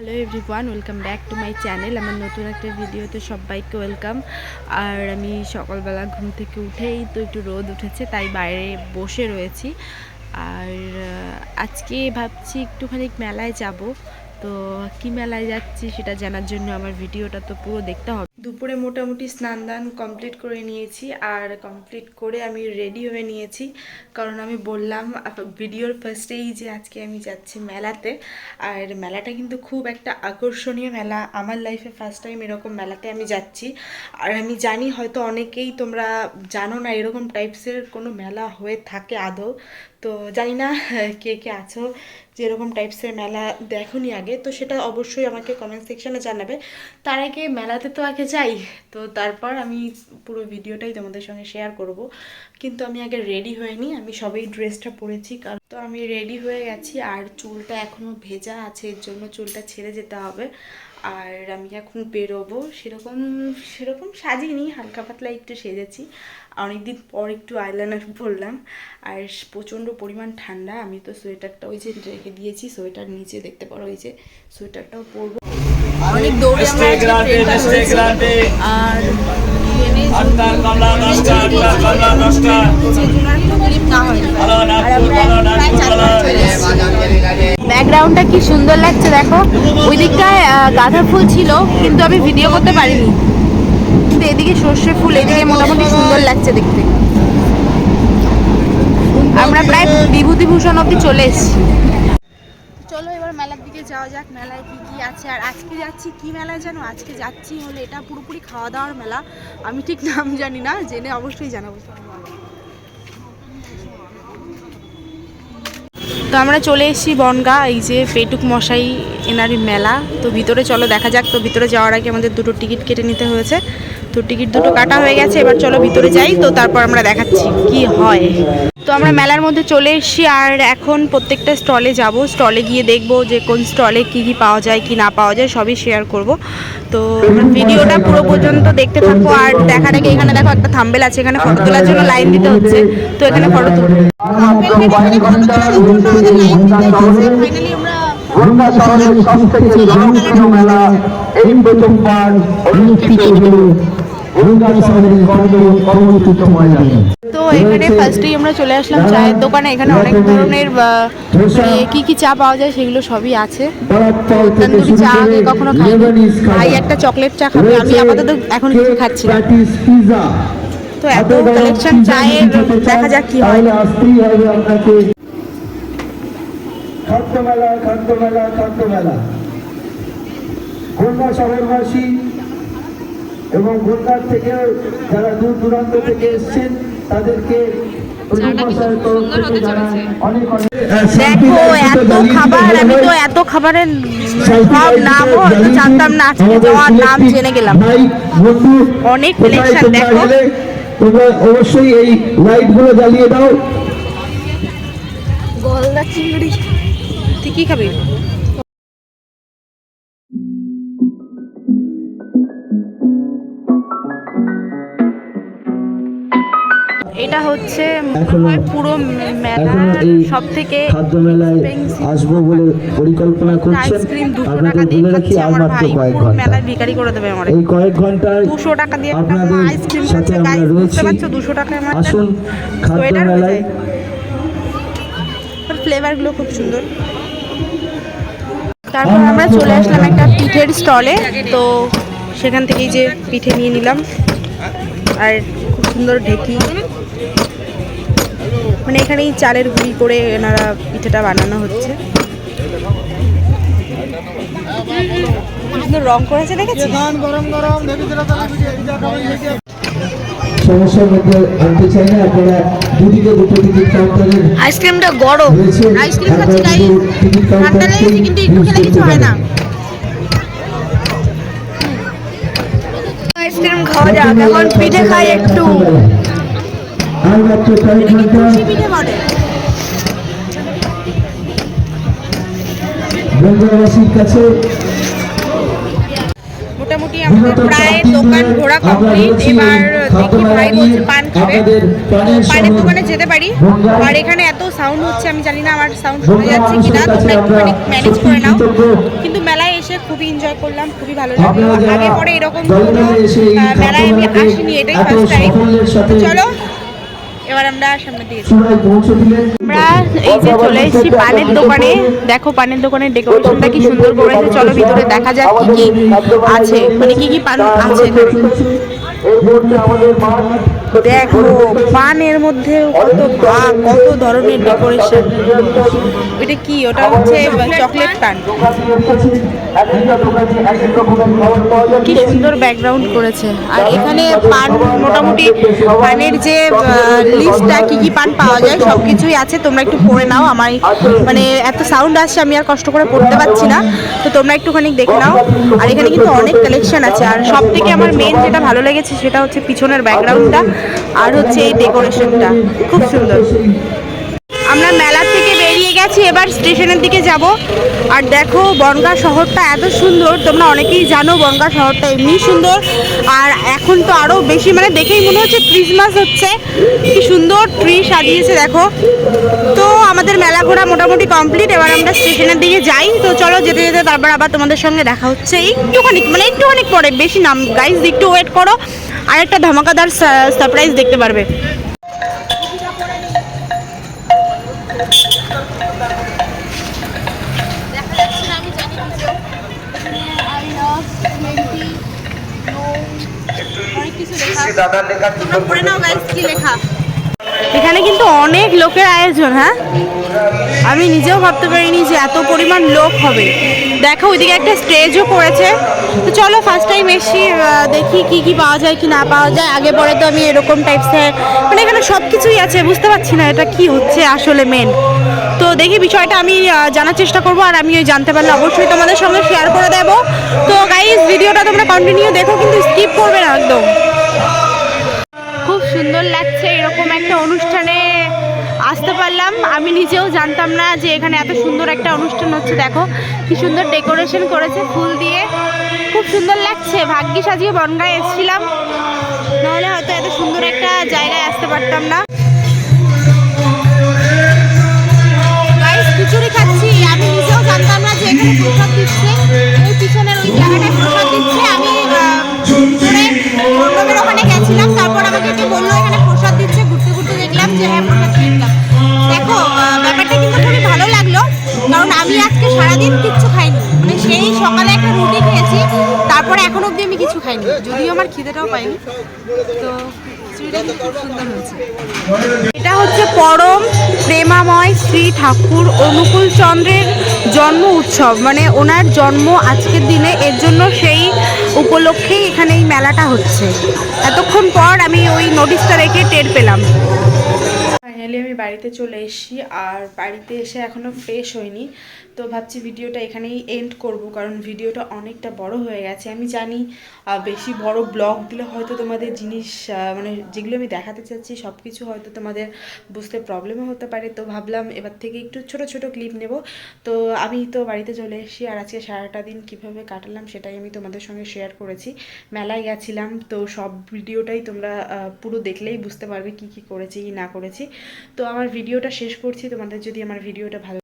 Hello everyone welcome back to my channel আমার নতুন একটা ভিডিওতে সবাইকে ওয়েলকাম আর আমি সকালবেলা ঘুম থেকে উঠেই তো একটু রোদ উঠেছে, তাই বাইরে বসে রয়েছি। আর আজকে ভাবছি একটুখানি মেলায় যাব। তো কি মেলায় যাচ্ছি সেটা জানার জন্য আমার ভিডিওটা তো পুরো দেখতে হবে। দুপুরে মোটামুটি স্নান দান কমপ্লিট করে নিয়েছি আর কমপ্লিট করে আমি রেডি হয়ে নিয়েছি। কারণ আমি বললাম ভিডিওর ফার্স্টেই যে আজকে আমি যাচ্ছি মেলাতে, আর মেলাটা কিন্তু খুব একটা আকর্ষণীয় মেলা। আমার লাইফে ফার্স্ট টাইম এরকম মেলাতে আমি যাচ্ছি। আর আমি জানি হয়তো অনেকেই তোমরা জানো না এরকম টাইপসের কোনো মেলা হয়ে থাকে আদৌ। তো জানি না কে কে আছো, যেরকম টাইপসের মেলা দেখোনি আগে, তো সেটা অবশ্যই আমাকে কমেন্ট সেকশনে জানাবে। তার আগে মেলাতে তো আগে যাই, তো তারপর আমি পুরো ভিডিওটাই তোমাদের সঙ্গে শেয়ার করব। কিন্তু আমি আগে রেডি হয়নি, আমি সবেই ড্রেসটা পরেছি, কারণ তো আমি রেডি হয়ে গেছি, আর চুলটা এখনও ভেজা আছে, এর জন্য চুলটা ছেড়ে যেতে হবে। আর আমি এখন বেরোবো সেরকম সেরকম সাজিনি হালকা পাতলা একটু সেজেছি। অনেকদিন পর একটু আইলাইনার পরলাম। আর প্রচণ্ড পরিমাণ ঠান্ডা আমি তো সোয়েটারটা ওই যে রেখে দিয়েছি সোয়েটার নিচে দেখতে পারো ওই যে সোয়েটারটাও পরবো। অনেক দৌড়ে আমরা আর ব্যাকগ্রাউন্ডটা কি সুন্দর লাগছে দেখো। ওই দিকটায় গাঁদা ফুল ছিল, কিন্তু আমি ভিডিও করতে পারিনি। কিন্তু এদিকে সর্ষে ফুল, এদিকে মোটামুটি সুন্দর লাগছে দেখতে। আমরা প্রায় বিভূতিভূষণ অব্দি চলে এসেছি। চলো এবার মেলার দিকে যাওয়া যাক, মেলায় কি কি আছে, আর আজকে যাচ্ছি কি মেলায় জানো? আজকে যাচ্ছি হলে এটা পুরোপুরি খাওয়া দাওয়ার মেলা। আমি ঠিক নাম জানি না, জেনে অবশ্যই জানাব। তো আমরা চলে এসেছি বনগা, এই যে পেটুক মশাই এনারই মেলা। তো ভিতরে চলো, দেখা যাক। তো ভিতরে যাওয়ার আগে আমাদের দুটো টিকিট কেটে নিতে হয়েছে। তো টিকিট দুটো কাটা হয়ে গেছে, এবার চলো ভিতরে যাই, তো তারপর আমরা দেখাচ্ছি কি হয়। তো আমরা মেলার মধ্যে চলে এসেছি, আর এখন প্রত্যেকটা স্টলে যাব। স্টলে গিয়ে দেখব যে কোন স্টলে কি কি পাওয়া যায়, কি না পাওয়া যায়, সবই শেয়ার করব। তো ভিডিওটা পুরো পর্যন্ত দেখতে থাকো আর দেখা আগে এখানে দেখো একটা থাম্বেল আছে, এখানে ফটো তোলার জন্য লাইন দিতে হচ্ছে। তো এখানে ফটো তুলবো। সব থেকে জনপ্রিয় মেলা এই প্রথমবার অনুষ্ঠিত হল। তো এখানে ফার্স্টেই আমরা চলে আসলাম চায়ের দোকানে। এখানে অনেক ধরনের মানে কি কি চা পাওয়া যায় সেগুলো সবই আছে। তন্দুরি চা আগে কখনো খাইনি। ভাই একটা চকলেট চা খাবে। আমি আপাতত এখন কিছু খাচ্ছি না। তো এত কালেকশন চায়ের, দেখা যাক কি হয়। খাদ্য মেলা খাদ্য মেলা খাদ্য মেলা খুলনা শহরবাসী এবং খুলনার থেকে যারা দূর দূরান্ত থেকে এসছেন তাদেরকে প্রতিমশার তরফ থেকে জানাই অনেক অনেক দেখো এত খাবার আমি তো এত খাবারের সব নামও হয়তো জানতাম না আজকে যাওয়ার নাম জেনে গেলাম। অনেক collection দেখো। তোমরা অবশ্যই এই লাইটগুলো জ্বালিয়ে দাও। গলদা চিংড়ি। কি খাবি? এটা হচ্ছে পুরো মেলা সব থেকে খাদ্য মেলায় আসব বলে পরিকল্পনা করছেন। টাকা আপনাদের বলে রাখি আর মাত্র কয়েক ঘণ্টা। মেলায় ভিখারি করে দেবে আমার। এই কয়েক ঘন্টায় দুশো টাকা দিয়ে আপনাদের আইসক্রিম সাথে আমরা রয়েছি। পারছ? দুশো আমার আসুন খাদ্য মেলায় যায় ফ্লেভারগুলো খুব সুন্দর। তারপর আমরা চলে আসলাম একটা পিঠের স্টলে। তো সেখান থেকেই যে পিঠে নিয়ে নিলাম। আর খুব সুন্দর ঢেকি। মানে এখানেই চালের গুঁড়ি করে এনারা পিঠেটা বানানো হচ্ছে। রং করেছে দেখেছিস সমস্যার মধ্যে আনতে চাই না আপনারা দুদিকে দুটো টিকিট কাউন্টারের আইসক্রিমটা গরম। আইসক্রিম খাচ্ছি গাইস টিকিট কাউন্টার কিন্তু একটু খেলে কিছু হয় না। আইসক্রিম খাওয়া যাক এখন পিঠে খাই একটু। আর মাত্র ঘণ্টা। বন্ধুবাসীর কাছে মোটামুটি আমাদের প্রায় দোকান ঘোরা কমপ্লিট এবার দেখি ভাই বলছে পান খাবে। পানের দোকানে যেতে পারি। আর এখানে এত সাউন্ড হচ্ছে আমি জানি না আমার সাউন্ড শোনা যাচ্ছে কিনা। তোমরা একটুখানি ম্যানেজ করে নাও। কিন্তু মেলায় এসে খুবই এনজয় করলাম খুবই ভালো লাগল। আপনারা আগে পরে এরকম এসে এই আহ, মেলায় আমি আসিনি এটাই ফার্স্ট টাইম চলো এবার আমরা সামনে দিয়ে আমরা এই যে চলে এসেছি পানের দোকানে। দেখো পানের দোকানের ডেকোরেশনটা কি সুন্দর করেছে চলো ভিতরে দেখা যাক কি কি আছে। মানে কি কি পান আছে? এই মুহূর্তে আমাদের মাঠ দেখো, পানের মধ্যে কত ভাগ কত ধরনের ডেকোরেশন এটা কি? ওটা হচ্ছে চকলেট পান। কি সুন্দর ব্যাকগ্রাউন্ড করেছে। আর এখানে পান, মোটামুটি পানের যে লিস্টটা কি কি পান পাওয়া যায় সব কিছুই আছে। তোমরা একটু পড়ে নাও আমার মানে এত সাউন্ড আসছে, আমি আর কষ্ট করে পড়তে পারছি না। তো তোমরা একটুখানি দেখে নাও। আর এখানে কিন্তু অনেক কালেকশন আছে। আর সব থেকে আমার মেন যেটা ভালো লেগেছে, সেটা হচ্ছে পিছনের ব্যাকগ্রাউন্ডটা আর হচ্ছে এই ডেকোরেশনটা খুব সুন্দর। আমরা মেলা থেকে বেরিয়ে গেছি, এবার স্টেশনের দিকে যাব। আর দেখো, বনগাঁ শহরটা এত সুন্দর, তোমরা অনেকেই জানো বনগাঁ শহরটা এমনি সুন্দর। আর এখন তো আরও বেশি মানে দেখেই মনে হচ্ছে ক্রিসমাস হচ্ছে। কি সুন্দর ট্রি সাজিয়েছে, দেখো। তো আমাদের মেলা ঘোরা মোটামুটি কমপ্লিট, এবার আমরা স্টেশনের দিকে যাই। তো চলো যেতে যেতে তারপর আবার তোমাদের সঙ্গে দেখা হচ্ছে। একটুখানি মানে একটুখানি পরে, বেশি নাম গাইজ একটু ওয়েট করো। আর একটা ধামাকাদার সারপ্রাইজ দেখতে পারবে। এখানে কিন্তু অনেক লোকের আয়োজন হ্যাঁ? আমি নিজেও ভাবতে পারিনি যে এত পরিমাণ লোক হবে। দেখো ওইদিকে একটা স্টেজও করেছে। তো চলো ফার্স্ট টাইম আহ, দেখি কি কি পাওয়া যায় কি না পাওয়া যায়। আগে পরে তো আমি এরকম টাইপসের মানে এখানে সব কিছুই আছে বুঝতে পারছি না এটা কি হচ্ছে আসলে মেন তো দেখি বিষয়টা আমি জানার চেষ্টা করব আর আমি ওই জানতে পারলে অবশ্যই তোমাদের সঙ্গে শেয়ার করে দেবো। তো গাইজ ভিডিওটা তোমরা কন্টিনিউ দেখো কিন্তু স্কিপ করবে না একদম। খুব সুন্দর লাগছে এরকম একটা অনুষ্ঠানে। আসতে পারলাম। আমি নিজেও জানতাম না যে এখানে এত সুন্দর একটা অনুষ্ঠান হচ্ছে। দেখো, কি সুন্দর ডেকোরেশন করেছে ফুল দিয়ে। খুব সুন্দর লাগছে। ভাগ্যি সাজিয়ে বনগায় এসেছিলাম। নাহলে হয়তো এত সুন্দর একটা জায়গায় আসতে পারতাম না। খিচুড়ি খাচ্ছি। আমি নিজেও জানতাম না যে এখানে প্রসাদ দিচ্ছে। খাইনি, যদিও আমার খিদেটাও পাইনি, তো খুব সুন্দর হয়েছে। এটা হচ্ছে পরম প্রেমাময় শ্রী ঠাকুর অনুকূল চন্দ্রের জন্ম উৎসব মানে ওনার জন্ম আজকের দিনে, এর জন্য সেই উপলক্ষেই এখানে এই মেলাটা হচ্ছে। এতক্ষণ পর আমি ওই নোটিশটা রেখে টের পেলাম। ফাইনালি আমি বাড়িতে চলে এসেছি, আর বাড়িতে এসে এখনও ফ্রেশ হইনি। তো ভাবছি ভিডিওটা এখানেই এন্ড করব, কারণ ভিডিওটা অনেকটা বড় হয়ে গেছে। আমি জানি বেশি বড় ব্লগ দিলে হয়তো তোমাদের জিনিস মানে যেগুলো আমি দেখাতে চাচ্ছি সব কিছু হয়তো তোমাদের বুঝতে প্রবলেমও হতে পারে। তো ভাবলাম এবার থেকে একটু ছোট ছোট ক্লিপ নেব। তো আমি তো বাড়িতে চলে এসেছি আর আজকে সারাটা দিন কীভাবে কাটালাম সেটাই আমি তোমাদের সঙ্গে শেয়ার করেছি। মেলায় গেছিলাম, তো সব ভিডিওটাই তোমরা পুরো দেখলেই বুঝতে পারবে কি কি করেছি, কি না করেছি। তো আমার ভিডিওটা শেষ করছি। তোমাদের যদি আমার ভিডিওটা ভালো